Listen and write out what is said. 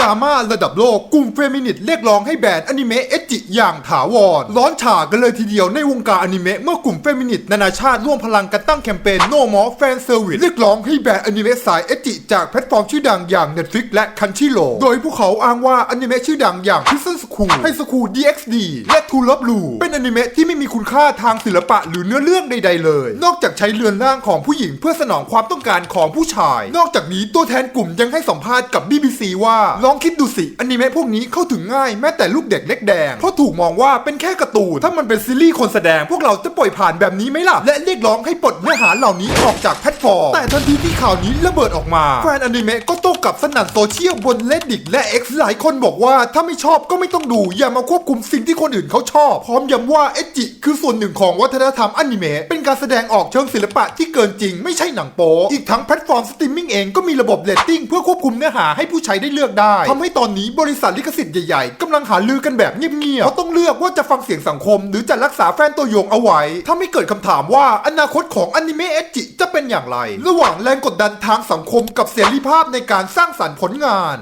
ดราม่าระดับโลกกลุ่มเฟมินิสต์เรียกร้องให้แบนอนิเมะเอจิอย่างถาวร ร้อนฉากันเลยทีเดียวในวงการอนิเมะเมื่อกลุ่มเฟมินิสต์นานาชาติร่วมพลังกันตั้งแคมเปญ No More Fan Service เรียกร้องให้แบนอนิเมะสายเอจิจากแพลตฟอร์มชื่อดังอย่าง Netflix และ c ันชิโลโดยพวกเขาอ้างว่าอนิเมะชื่อดังอย่าง Prison School High School DxD และ To Love Blue เป็นอนิเมะที่ไม่มีคุณค่าทางศิลปะหรือเนื้อเรื่องใด ๆ เลย นอกจากใช้เรือนร่างของผู้หญิงเพื่อสนองความต้องการของผู้ชาย นอกจากนี้ตัวแทนกลุ่มยังให้สัมภาษณ์กับ BBC ว่าลองคิดดูสิอนิเมะพวกนี้เข้าถึงง่ายแม้แต่ลูกเด็กเล็กแดงเพราะถูกมองว่าเป็นแค่การ์ตูนถ้ามันเป็นซีรีส์คนแสดงพวกเราจะปล่อยผ่านแบบนี้ไหมล่ะและเรียกร้องให้ปลดเนื้อหาเหล่านี้ออกจากแพลตฟอร์มแต่ทันทีที่ข่าวนี้ระเบิดออกมาแฟนอนิเมะก็โต้กลับสนั่นโซเชียลบน Reddit และ X หลายคนบอกว่าถ้าไม่ชอบก็ไม่ต้องดูอย่ามาควบคุมสิ่งที่คนอื่นเขาชอบ พร้อมย้ำว่าเอจิ คือส่วนหนึ่งของวัฒนธรรมอนิเมะเป็นการแสดงออกเชิงศิลปะที่เกินจริงไม่ใช่หนังโป๊อีกทั้งแพลตฟอร์มสตรีมมิ่งเองก็มีระบบเรตติ้งเพื่อควบคุมเนื้อหาให้ผู้ใช้ได้เลือกได้ทำให้ตอนนี้บริษัทลิขสิทธิ์ใหญ่ๆกำลังหาลือกันแบบเงียบๆเพราะต้องเลือกว่าจะฟังเสียงสังคม หรือจะรักษาแฟนตัวยงเอาไว้ถ้าไม่เกิดคำถามว่าอนาคตของอนิเมะเอจิจะเป็นอย่างไร ระหว่างแรงกดดันทางสังคมกับเสรีภาพในการสร้างสรรค์ผลงาน